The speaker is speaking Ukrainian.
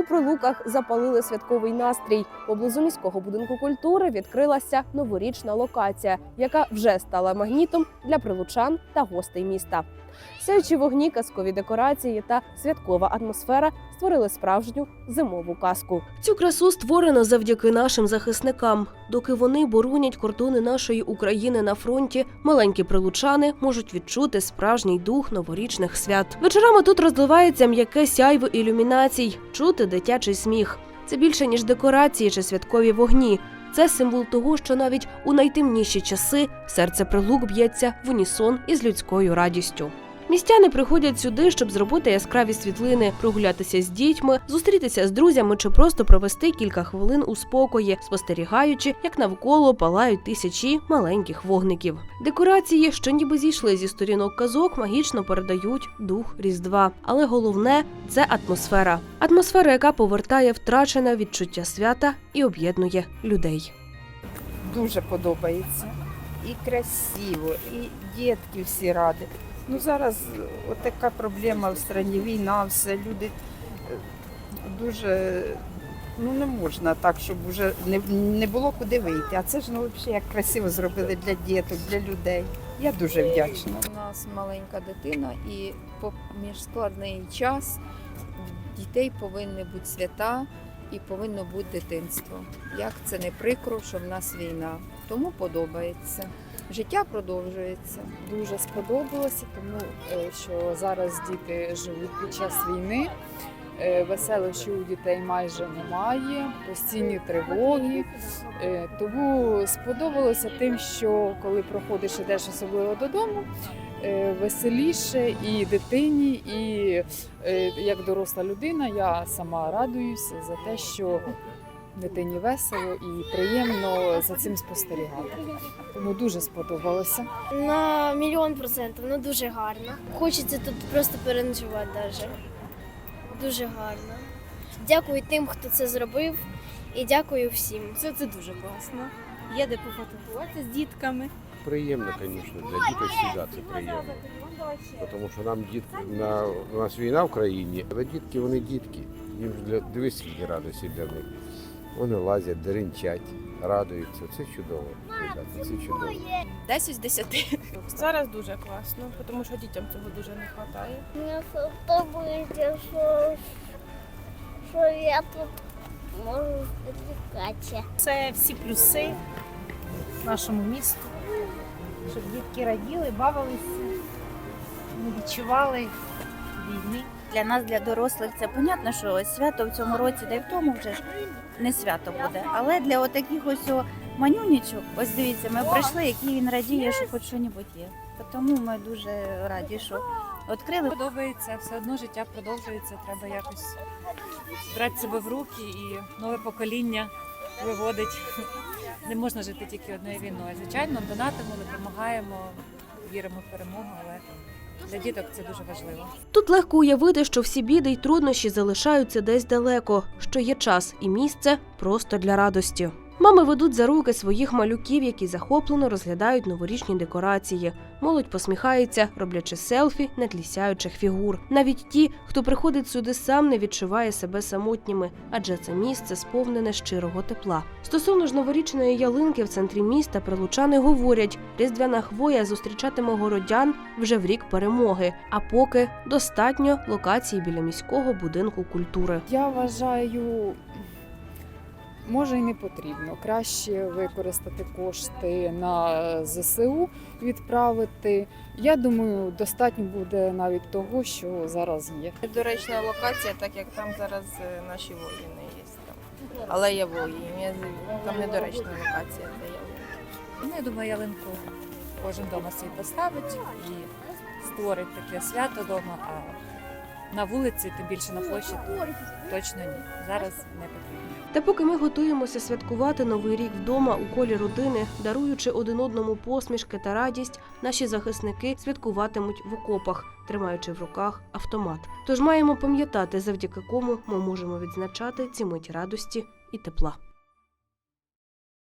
У прилуках запалили святковий настрій. Поблизу міського будинку культури відкрилася новорічна локація, яка вже стала магнітом для прилучан та гостей міста. Сяючі вогні, казкові декорації та святкова атмосфера створили справжню зимову казку. Цю красу створено завдяки нашим захисникам. Доки вони боронять кордони нашої України на фронті, маленькі прилучани можуть відчути справжній дух новорічних свят. Вечорами тут розливається м'яке сяйво ілюмінацій, чути дитячий сміх. Це більше ніж декорації чи святкові вогні. Це символ того, що навіть у найтемніші часи серце прилук б'ється в унісон із людською радістю. Містяни приходять сюди, щоб зробити яскраві світлини, прогулятися з дітьми, зустрітися з друзями чи просто провести кілька хвилин у спокої, спостерігаючи, як навколо палають тисячі маленьких вогників. Декорації, що ніби зійшли зі сторінок казок, магічно передають дух Різдва. Але головне це атмосфера. Атмосфера, яка повертає втрачене відчуття свята і об'єднує людей. дуже подобається. І красиво, і дітки всі раді. Ну зараз от така проблема в країні, війна, все, люди е, дуже ну не можна так, щоб вже не, не було куди вийти. А це ж ну взагалі як красиво зробили для діток, для людей. Я дуже вдячна. У нас маленька дитина, і поміж складний час дітей повинні бути свята і повинно бути дитинство. Як це не прикро, що в нас війна. Тому подобається. Життя продовжується. дуже сподобалося, тому е, що зараз діти живуть під час війни. Е, Веселощів у дітей майже немає, постійні тривоги. Е, Тому сподобалося тим, що коли проходиш ідеш особливо додому, е, веселіше і дитині, і як доросла людина, я сама радуюся за те, що дитині весело і приємно за цим спостерігати. Тому дуже сподобалося. На мільйон процентів, ну дуже гарно. Хочеться тут просто переночувати даже. Дуже гарно. Дякую тим, хто це зробив, і дякую всім. Це, це дуже класно. Є де пофотографуватися з дітками. Приємно, звісно, для діток це приємно. Тому що нам дітки на у нас війна в країні, але дітки вони дітки. Їм для дивись, скільки радості для них. Вони лазять, деренчать, радуються. Це чудово. Ребята, це чудово. 10 з 10. Зараз дуже класно, тому що дітям цього дуже не вистачає. Мені подобається, що, що я тут можу спілкуватися. Це всі плюси нашому місту, щоб дітки раділи, бавилися, не відчували війни. Для нас, для дорослих, це понятно, що свято в цьому році, да й в тому вже ж не свято буде. Але для отаких ось манюнічок, ось дивіться, ми прийшли, який він радіє, що хоч щось є. Тому ми дуже раді, що відкрили. подобається, все одно життя продовжується. Треба якось брати себе в руки і нове покоління виводить. Не можна жити тільки одною війною. Звичайно, донатимо, допомагаємо, віримо в перемогу, але для діток це дуже важливо. Тут легко уявити, що всі біди й труднощі залишаються десь далеко, що є час і місце просто для радості. Мами ведуть за руки своїх малюків, які захоплено розглядають новорічні декорації. Молодь посміхається, роблячи селфі на тлі сяючих фігур. Навіть ті, хто приходить сюди сам, не відчуває себе самотніми, адже це місце сповнене щирого тепла. Стосовно ж новорічної ялинки в центрі міста прилучани говорять, різдвяна хвоя зустрічатиме городян вже в рік перемоги. А поки достатньо локації біля міського будинку культури. Я вважаю, може і не потрібно. Краще використати кошти на ЗСУ, відправити. Я думаю, достатньо буде навіть того, що зараз є. Доречна локація, так як там зараз е, наші воїни є. Там. Алея воїнів. Там недоречна локація. Ну, я думаю, ялинку кожен вдома свій поставить і створить таке свято вдома, а на вулиці, тим більше на площі, то точно ні. Зараз не потрібно. Та поки ми готуємося святкувати новий рік вдома у колі родини, даруючи один одному посмішки та радість, наші захисники святкуватимуть в окопах, тримаючи в руках автомат. Тож маємо пам'ятати, завдяки кому ми можемо відзначати ці миті радості і тепла.